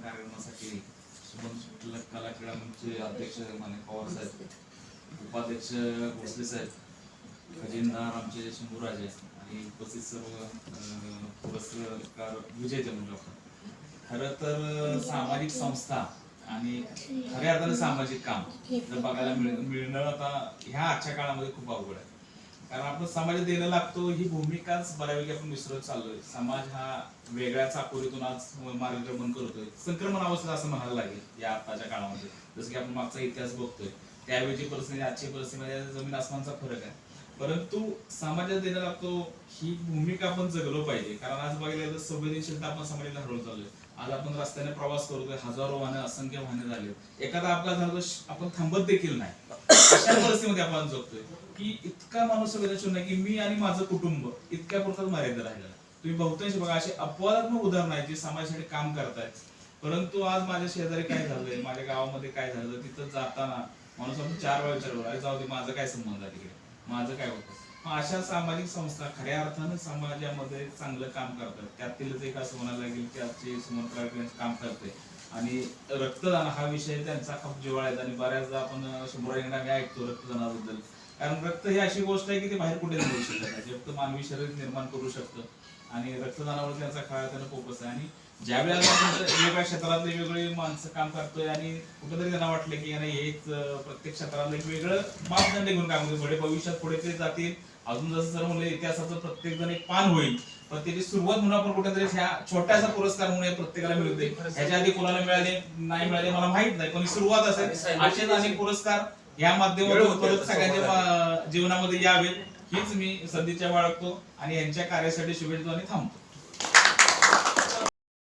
कार्यक्रमासाठी सुमन सुटल कला क्रीडा मंचचे अध्यक्ष माने पवार साहेब उपाध्यक्ष भोसले साहेब खजिनदार आमचे शंभूराजे आणि उपस्थित सर्व पुरस्कार विजय जमून खर खरं तर सामाजिक संस्था आणि खऱ्या अर्थाने सामाजिक काम जर बघायला मिळ मिळणं आता ह्या आजच्या काळामध्ये खूप अवघड आहे. कारण आपण समाजात देणं लागतो ही भूमिकाच बऱ्यापैकी आपण विसरत चाललोय. समाज हा वेगळ्या चाकोरीतून आज मार्गक्रमण करतोय. संक्रमण अवस्थेत असं म्हणायला लागेल या आताच्या काळामध्ये. जसं की आपण मागचा इतिहास बघतोय. त्यावेळीची परिस्थिती आजची परिस्थितीमध्ये जमीन आसमानचा फरक आहे. परंतु समाजात देण्यात लागतो ही भूमिका आपण जगलो पाहिजे. कारण आज बघायला गेलं तर संवेदनशीलता आपण समाजात हरवत चाललोय. आज आपण रस्त्याने प्रवास करतोय हजारो वाहने असंख्य वाहने झाले एखादा आपला झाला आपण थांबत देखील नाही. अशा परिस्थितीमध्ये आपण जगतोय. की इतका माणूस संवेदनशील नाही की मी आणि माझं कुटुंब इतक्या पुरतात मर्यादा राहिला तुम्ही बहुतांश बघा असे अपवादात्मक उदाहरण आहेत जे समाजासाठी काम करतायत. परंतु आज माझ्या शेजारी काय झालंय माझ्या गावामध्ये काय झालं तिथं जाताना माणूस आपण चार वेळा विचार अरे जाऊ दे माझं काय संबंध आहे तिकडे? माझं काय होतं? मग अशा सामाजिक संस्था खऱ्या अर्थानं समाजामध्ये चांगलं काम करतात. त्यातीलच एक असं म्हणायला लागेल की आजची सुमन काम करते आणि रक्तदान हा विषय त्यांचा खूप जिवाळा आहे आणि बऱ्याचदा आपण शंभर मी ऐकतो रक्तदानाबद्दल. कारण रक्त ही अशी गोष्ट आहे की ते बाहेर कुठे मिळू शकत नाही. फक्त मानवी शरीर निर्माण करू शकतं आणि रक्तदानावर त्यांचा खळा त्यानं फोकस आहे. आणि ज्या वेळेला वेगवेगळ्या क्षेत्रातले वेगवेगळे माणसं काम करतोय आणि कुठेतरी त्यांना वाटलं की नाही हेच प्रत्येक क्षेत्रातलं एक वेगळं मापदंड घेऊन काम करतो पुढे भविष्यात पुढे ते जातील. अजून जसं सर म्हणलं इतिहासाचं प्रत्येक जण एक पान होईल. पण त्याची सुरुवात म्हणून आपण कुठेतरी ह्या छोट्यासा पुरस्कार म्हणून प्रत्येकाला मिळते ह्याच्या आधी कोणाला मिळाले नाही मिळाले मला माहीत नाही. पण सुरुवात असेल. असेच अनेक पुरस्कार या माध्यमातून परत सगळ्यांच्या जीवनामध्ये यावेत हीच मी सदिच्छा बाळगतो आणि यांच्या कार्यासाठी शुभेच्छा आणि थांबतो.